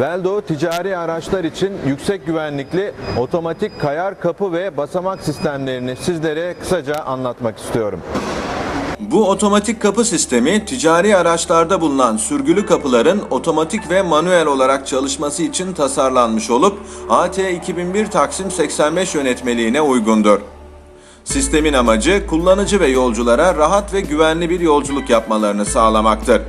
Veldo ticari araçlar için yüksek güvenlikli otomatik kayar kapı ve basamak sistemlerini sizlere kısaca anlatmak istiyorum. Bu otomatik kapı sistemi ticari araçlarda bulunan sürgülü kapıların otomatik ve manuel olarak çalışması için tasarlanmış olup AT 2001 Taksim 85 yönetmeliğine uygundur. Sistemin amacı kullanıcı ve yolculara rahat ve güvenli bir yolculuk yapmalarını sağlamaktır.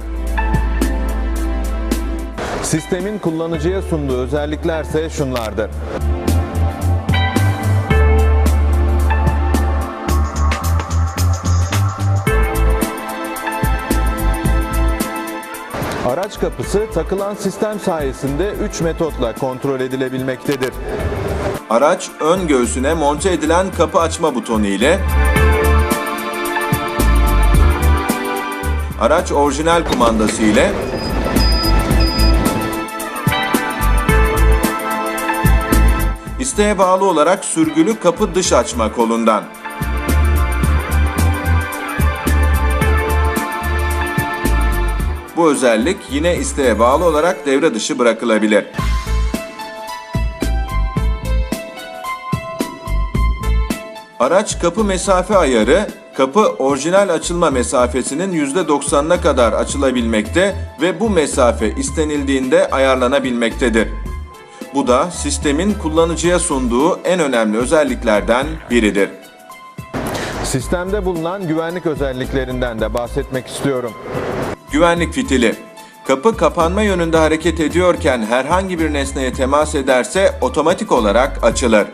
Sistemin kullanıcıya sunduğu özelliklerse şunlardır. Araç kapısı takılan sistem sayesinde 3 metotla kontrol edilebilmektedir. Araç ön göğsüne monte edilen kapı açma butonu ile araç orijinal kumandası ile isteğe bağlı olarak sürgülü kapı dış açma kolundan Bu özellik yine isteğe bağlı olarak devre dışı bırakılabilir. Araç kapı mesafe ayarı, kapı orijinal açılma mesafesinin %90'ına kadar açılabilmekte ve bu mesafe istenildiğinde ayarlanabilmektedir. Bu da sistemin kullanıcıya sunduğu en önemli özelliklerden biridir. Sistemde bulunan güvenlik özelliklerinden de bahsetmek istiyorum. Güvenlik fitili. Kapı kapanma yönünde hareket ediyorken herhangi bir nesneye temas ederse otomatik olarak açılır.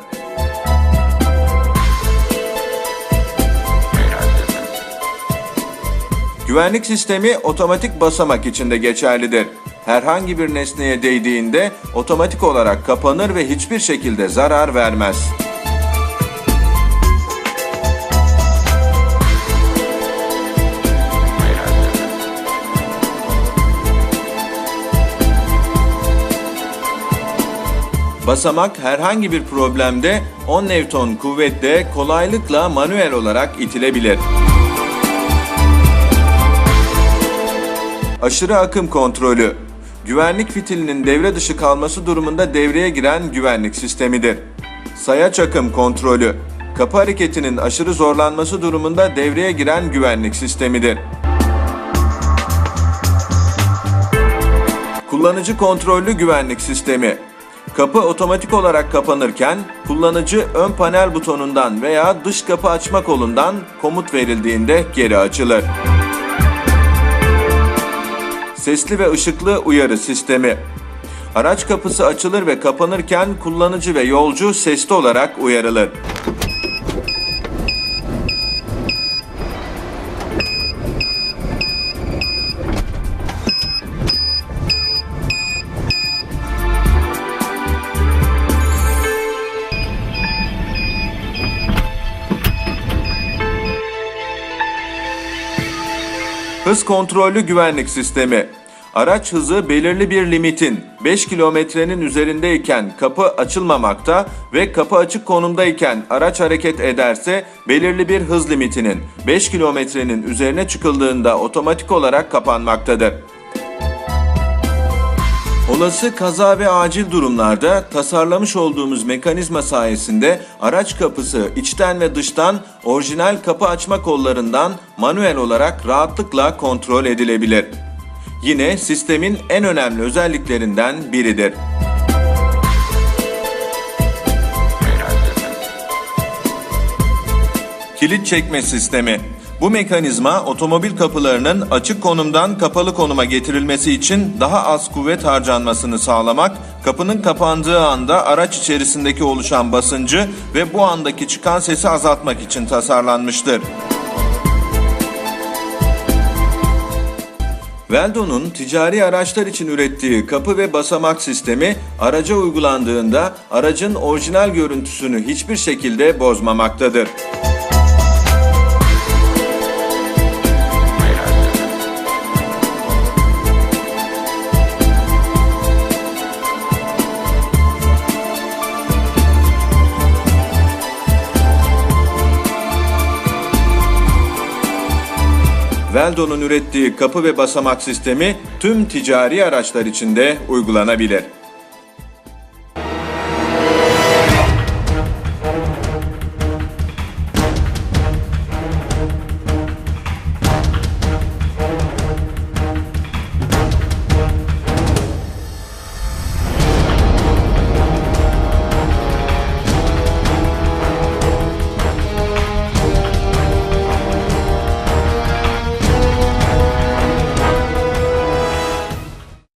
Güvenlik sistemi otomatik basamak için de geçerlidir. Herhangi bir nesneye değdiğinde otomatik olarak kapanır ve hiçbir şekilde zarar vermez. Basamak herhangi bir problemde 10 Newton kuvvetle kolaylıkla manuel olarak itilebilir. Aşırı akım kontrolü Güvenlik fitilinin devre dışı kalması durumunda devreye giren güvenlik sistemidir. Sayaç akım kontrolü Kapı hareketinin aşırı zorlanması durumunda devreye giren güvenlik sistemidir. Kullanıcı kontrollü güvenlik sistemi. Kapı otomatik olarak kapanırken kullanıcı ön panel butonundan veya dış kapı açma kolundan komut verildiğinde geri açılır. Sesli ve ışıklı uyarı sistemi. Araç kapısı açılır ve kapanırken kullanıcı ve yolcu sesli olarak uyarılır. Hız kontrollü güvenlik sistemi. Araç hızı belirli bir limitin 5 kilometrenin üzerindeyken kapı açılmamakta ve kapı açık konumdayken araç hareket ederse belirli bir hız limitinin 5 kilometrenin üzerine çıkıldığında otomatik olarak kapanmaktadır. Olası kaza ve acil durumlarda tasarlamış olduğumuz mekanizma sayesinde araç kapısı içten ve dıştan orijinal kapı açma kollarından manuel olarak rahatlıkla kontrol edilebilir. Yine sistemin en önemli özelliklerinden biridir. Kilit çekme sistemi. Bu mekanizma otomobil kapılarının açık konumdan kapalı konuma getirilmesi için daha az kuvvet harcanmasını sağlamak, kapının kapandığı anda araç içerisindeki oluşan basıncı ve bu andaki çıkan sesi azaltmak için tasarlanmıştır. Veldo'nun ticari araçlar için ürettiği kapı ve basamak sistemi araca uygulandığında aracın orijinal görüntüsünü hiçbir şekilde bozmamaktadır. Veldo'nun ürettiği kapı ve basamak sistemi tüm ticari araçlar içinde uygulanabilir.